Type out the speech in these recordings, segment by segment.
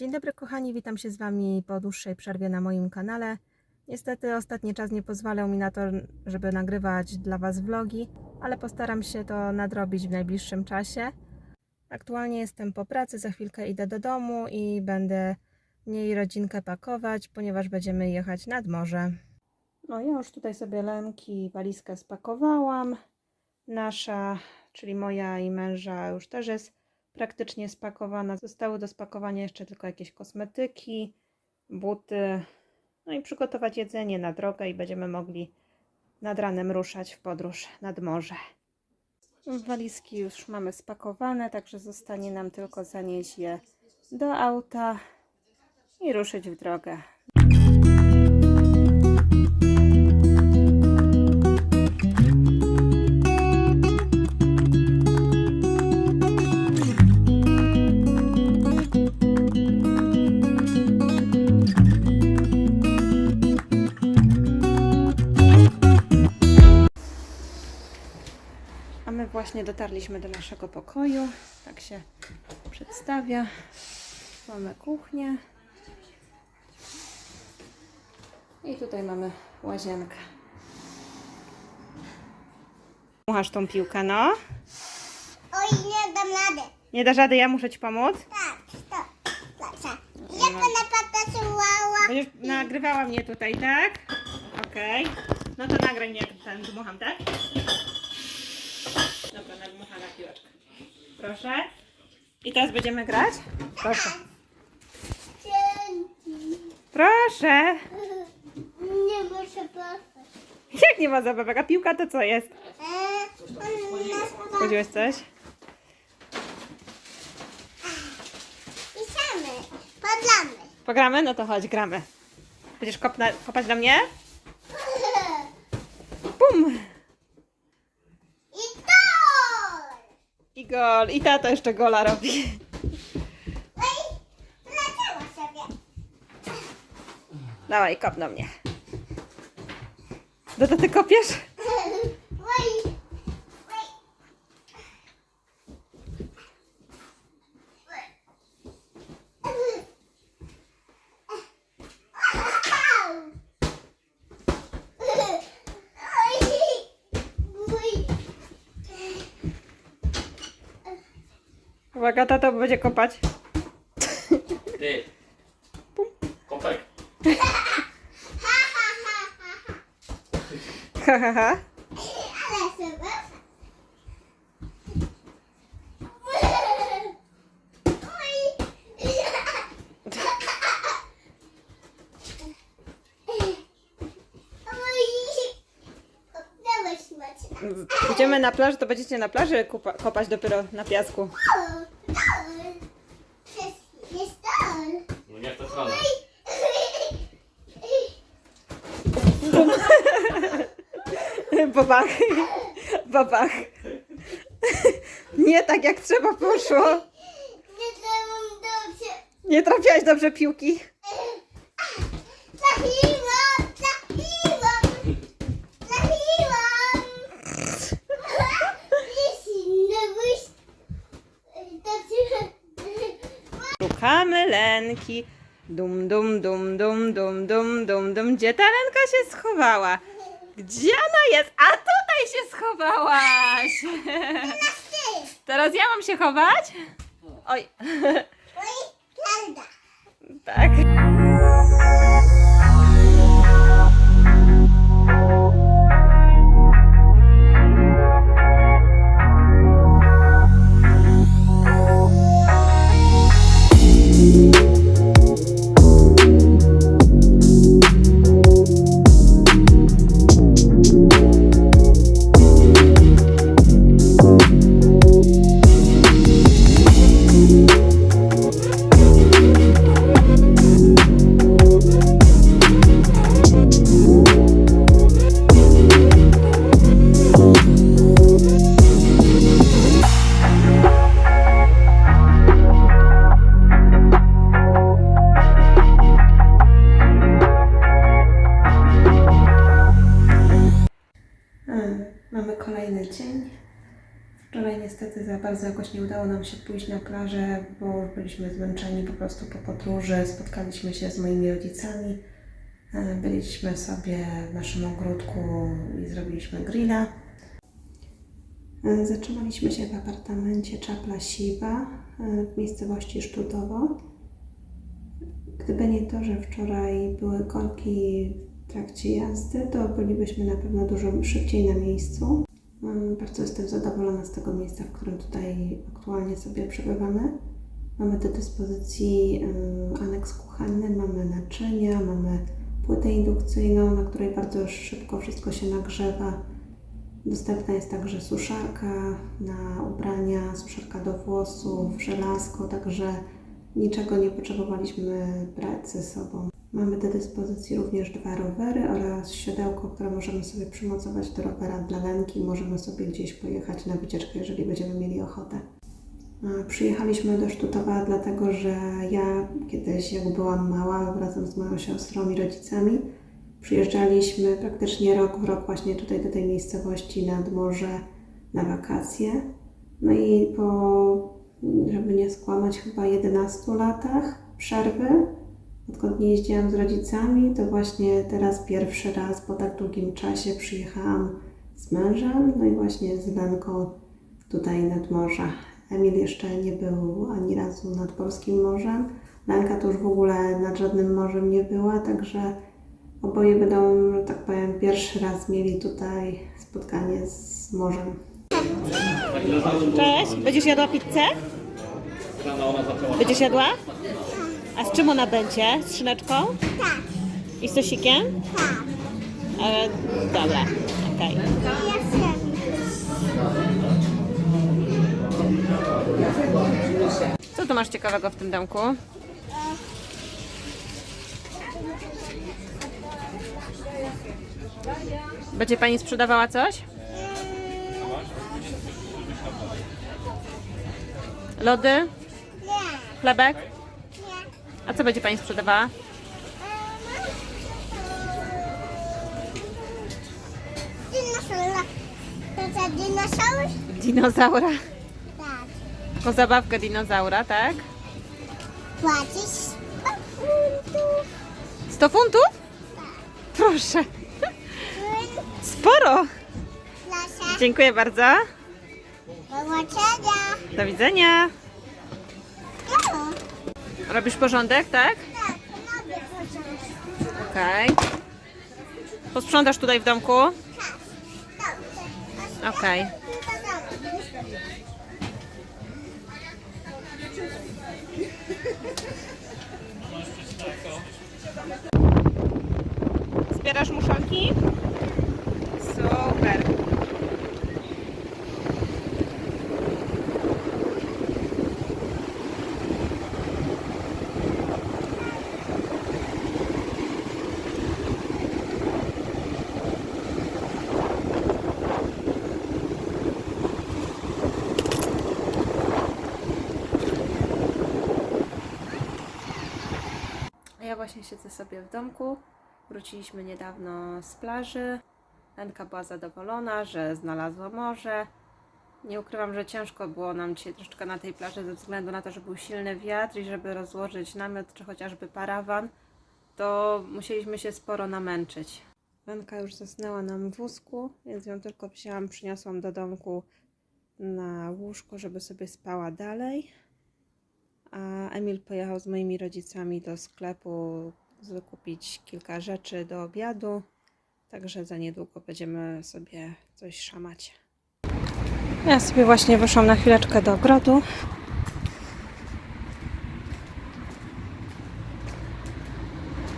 Dzień dobry kochani, witam się z Wami po dłuższej przerwie na moim kanale. Niestety ostatni czas nie pozwalał mi na to, żeby nagrywać dla Was vlogi, ale postaram się to nadrobić w najbliższym czasie. Aktualnie jestem po pracy, za chwilkę idę do domu i będę mniej rodzinkę pakować, ponieważ będziemy jechać nad morze. No ja już tutaj sobie lemki, walizkę spakowałam. Nasza, czyli moja i męża już też jest praktycznie spakowana. Zostały do spakowania jeszcze tylko jakieś kosmetyki, buty, no i przygotować jedzenie na drogę i będziemy mogli nad ranem ruszać w podróż nad morze. Walizki już mamy spakowane, także zostanie nam tylko zanieść je do auta i ruszyć w drogę. Właśnie dotarliśmy do naszego pokoju. Tak się przedstawia. Mamy kuchnię. I tutaj mamy łazienkę. Muchasz tą piłkę, no. Oj, nie dam rady. Nie dasz rady, ja muszę Ci pomóc. Tak. Jak ona patrzyłała? Będziesz nagrywała mnie tutaj, tak? Okej. No to nagraj mnie, jak ten dmucham, tak? Dobra, nadmuchana piłeczka. Proszę. I teraz będziemy grać? Proszę. Dzięki. Proszę. Nie muszę patrzeć. Jak nie ma zabawek? A piłka to co jest? Spodziełeś coś? Podlamy. Pogramy? No to chodź, gramy. Będziesz kopna, kopać do mnie? Bum! I to! I gol. I tato jeszcze gola robi. Oj, leciała sobie. Dawaj, kop do mnie. Do taty kopiesz? Oj. Oj. Uwaga, tato będzie kopać. Ty. Kopek. Ha, ha, ha. Ale sobie. Oj. Oj. Dawaj smaczne. Idziemy na plażę, to będziecie na plaży kupa, kopać dopiero na piasku. Jest- dol. No nie w tę stronę. Babach. Babach. Nie tak jak trzeba poszło. Nie dałam dobrze. Nie trafiałaś dobrze piłki. Szukamy Lenki. Dum, dum, dum, dum, dum, dum, dum, dum. Gdzie ta Lenka się schowała? Gdzie ona jest? A tutaj się schowałaś. Teraz ja mam się chować? Oj, oj, prawda. tak. bardzo jakoś nie udało nam się pójść na plażę, bo byliśmy zmęczeni po prostu po podróży. Spotkaliśmy się z moimi rodzicami. E, Byliśmy sobie w naszym ogródku i zrobiliśmy grilla. E, Zatrzymaliśmy się w apartamencie Czapla Siwa e, w miejscowości Sztutowo. Gdyby nie to, że wczoraj były korki w trakcie jazdy, to bylibyśmy na pewno dużo szybciej na miejscu. Bardzo jestem zadowolona z tego miejsca, w którym tutaj aktualnie sobie przebywamy. Mamy do dyspozycji aneks kuchenny, mamy naczynia, mamy płytę indukcyjną, na której bardzo szybko wszystko się nagrzewa. Dostępna jest także suszarka na ubrania, suszarka do włosów, żelazko, także niczego nie potrzebowaliśmy brać ze sobą. Mamy do dyspozycji również dwa rowery oraz siodełko, które możemy sobie przymocować do rowera dla Lenki. Możemy sobie gdzieś pojechać na wycieczkę, jeżeli będziemy mieli ochotę. Przyjechaliśmy do Sztutowa dlatego, że ja kiedyś, jak byłam mała, razem z moją siostrą i rodzicami, przyjeżdżaliśmy praktycznie rok w rok właśnie tutaj do tej miejscowości nad morze na wakacje. No i po, żeby nie skłamać, chyba 11 latach przerwy, odkąd nie jeździłam z rodzicami, to właśnie teraz pierwszy raz po tak długim czasie przyjechałam z mężem, no i właśnie z Lenką tutaj nad morze. Emil jeszcze nie był ani razu nad polskim morzem. Lenka to już w ogóle nad żadnym morzem nie była, także oboje będą, że tak powiem, pierwszy raz mieli tutaj spotkanie z morzem. Cześć, będziesz jadła pizzę? Będziesz jadła? A z czym ona będzie? Z szyneczką? Tak, I z sosikiem? tak. E, dobra, okej. Co tu masz ciekawego w tym domku? Będzie pani sprzedawała coś? Lody? Nie, Chlebek? A co będzie pani sprzedawała? Dinosaur. To za dinosaur? Dinozaura. Tak. Taką zabawkę dinozaura, tak? Płacisz funtów. 100 funtów? Proszę. Sporo. Proszę. Dziękuję bardzo. Powodzenia. Do widzenia. Robisz porządek, tak? Tak, proszę. Okej. Posprzątasz tutaj w domku? Tak. Dobrze. Okej. Dobrze. Zbierasz muszonki? Super. Właśnie siedzę sobie w domku. Wróciliśmy niedawno z plaży. Lenka była zadowolona, że znalazła morze. Nie ukrywam, że ciężko było nam dzisiaj troszeczkę na tej plaży ze względu na to, że był silny wiatr i żeby rozłożyć namiot czy chociażby parawan, to musieliśmy się sporo namęczyć. Lenka już zasnęła nam w wózku, więc ją tylko wzięłam, przyniosłam do domku na łóżko, żeby sobie spała dalej. A Emil pojechał z moimi rodzicami do sklepu zakupić kilka rzeczy do obiadu. Także za niedługo będziemy sobie coś szamać. Ja sobie właśnie wyszłam na chwileczkę do ogrodu.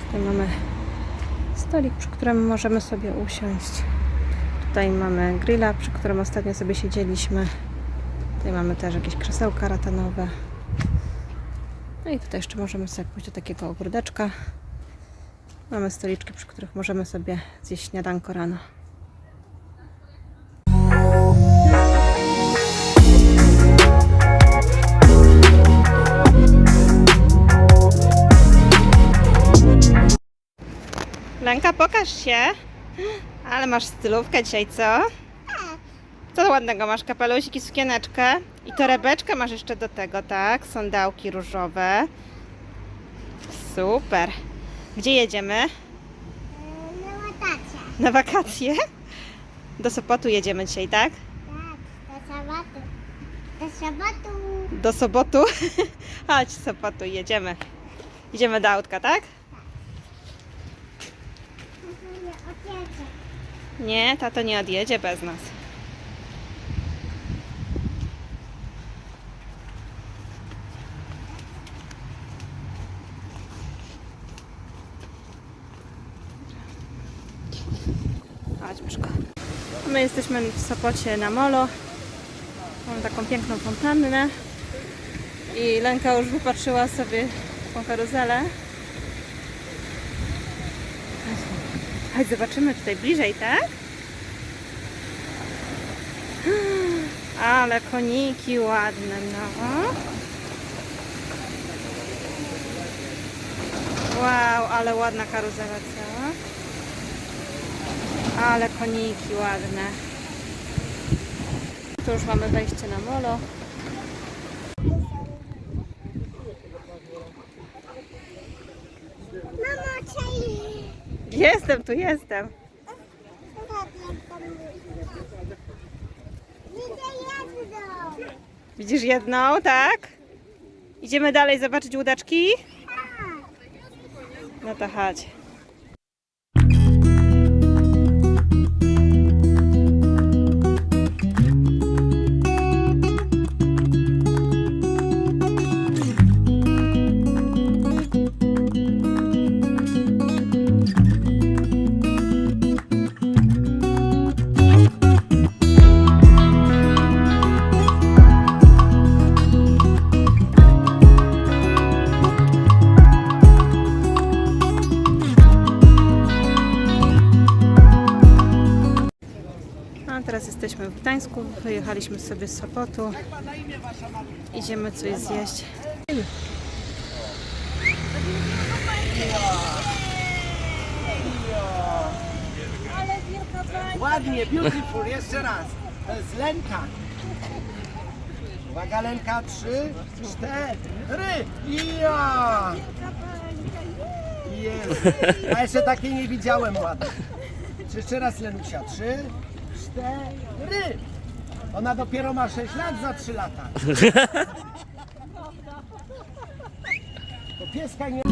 Tutaj mamy stolik, przy którym możemy sobie usiąść. Tutaj mamy grilla, przy którym ostatnio sobie siedzieliśmy. Tutaj mamy też jakieś krzesełka ratanowe. No i tutaj jeszcze możemy sobie pójść do takiego ogródeczka. Mamy stoliczki, przy których możemy sobie zjeść śniadanko rano. Lenka, pokaż się. Ale masz stylówkę dzisiaj, co? Co ładnego masz? Kapelusik i sukieneczkę. I torebeczkę masz jeszcze do tego, tak? Sandałki różowe. Super. Gdzie jedziemy? Na łotacie. Na wakacje? Do Sopotu jedziemy dzisiaj, tak? Tak, do sabotu. Do sabotu. Do Sobotu? Chodź, Sopotu, jedziemy. Idziemy do autka, tak? Odjedzie. Nie, tato nie odjedzie bez nas. Chodź, Myszko. My jesteśmy w Sopocie na molo. Mamy taką piękną fontannę. I Lenka już wypatrzyła sobie tą karuzelę. Chodź, zobaczymy tutaj bliżej, tak? Ale koniki ładne, no. Wow, ale ładna karuzela cała. Ale koniki ładne. Tu już mamy wejście na molo. Mamo, czaj. Jestem, tu jestem. Widzę jedną. Widzisz jedną, tak? Idziemy dalej zobaczyć łudaczki? No to chodź. Teraz jesteśmy w Gdańsku, wyjechaliśmy sobie z Sopotu. Idziemy coś zjeść. Ładnie, beautiful, jeszcze raz. To jest Lenka. Uwaga, Lenka, trzy, cztery. Ja! Jest. A jeszcze takiej nie widziałem. Czy Jeszcze raz, Lenusia, trzy, cztery. Ona dopiero ma 6 lat za 3 lata. To pieska nie...